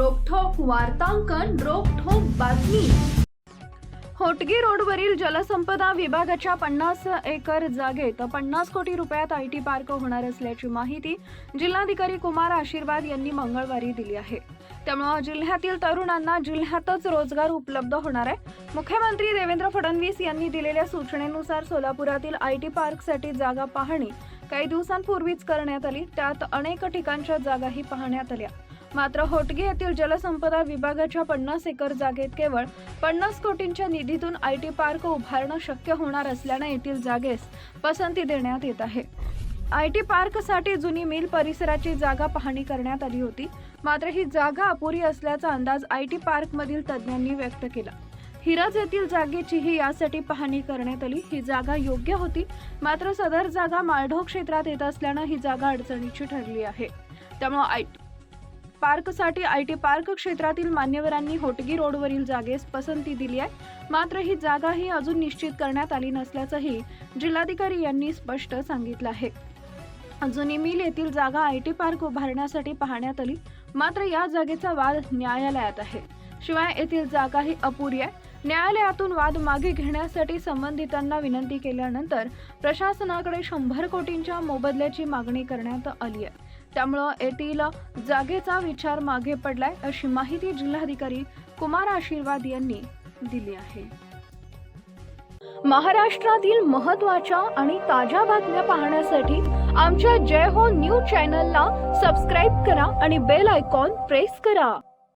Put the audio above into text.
वार्तांकन रोखोक बातमी. होटगी रोडवरील जलसंपदा विभागाच्या पन्नास एकर जागेत पन्नास कोटी रुपयात आय टी पार्क होणार असल्याची माहिती जिल्हाधिकारी कुमार आशीर्वाद यांनी मंगळवारी दिली आहे. त्यामुळे जिल्ह्यातील तरुणांना जिल्ह्यातच रोजगार उपलब्ध होणार आहे. मुख्यमंत्री देवेंद्र फडणवीस यांनी दिलेल्या सूचनेनुसार सोलापुरातील आय टी पार्कसाठी जागा पाहणी काही दिवसांपूर्वीच करण्यात आली. त्यात अनेक ठिकाणच्या जागाही पाहण्यात आल्या. मात्र होटगे येथील जलसंपदा विभागाच्या पन्नास एकर जागेत केवळ पन्नास कोटींच्या निधीतून आय टी पार्क उभारणं शक्य होणार असल्यानं येथील जागेस पसंती देण्यात येत आहे. आय टी पार्कसाठी जुनी मिल परिसराची जागा पाहणी करण्यात आली होती. मात्र ही जागा अपुरी असल्याचा अंदाज आय टी पार्कमधील तज्ज्ञांनी व्यक्त केला. हिरज येथील जागेचीही यासाठी पाहणी करण्यात आली. ही जागा योग्य होती. मात्र सदर जागा माळढोक क्षेत्रात येत असल्यानं ही जागा अडचणीची ठरली आहे. त्यामुळे आय पार्कसाठी आय टी पार्क क्षेत्रातील मान्यवरांनी होटगी रोडवरील जागेस पसंती दिली आहे. मात्र ही जागा ही अजून निश्चित करण्यात आली नसल्याचंही जिल्हाधिकारी यांनी स्पष्ट सांगितलं आहे. जुनी मिल येथील जागा आय टी पार्क उभारण्यासाठी पाहण्यात आली. मात्र या जागेचा वाद न्यायालयात आहे. शिवाय येथील जागा ही अपुरी आहे. न्यायालयातून वाद मागे घेण्यासाठी संबंधितांना विनंती केल्यानंतर प्रशासनाकडे शंभर कोटींच्या मोबदल्याची मागणी करण्यात आली आहे. त्यामुळं येथील जागेचा विचार मागे पडलाय अशी माहिती जिल्हाधिकारी कुमार आशीर्वाद यांनी दिली आहे. महाराष्ट्रातील महत्त्वाच्या आणि ताज्या बातम्या पाहण्यासाठी आमच्या जय हो न्यूज चॅनलला सबस्क्राईब करा आणि बेल आयकॉन प्रेस करा.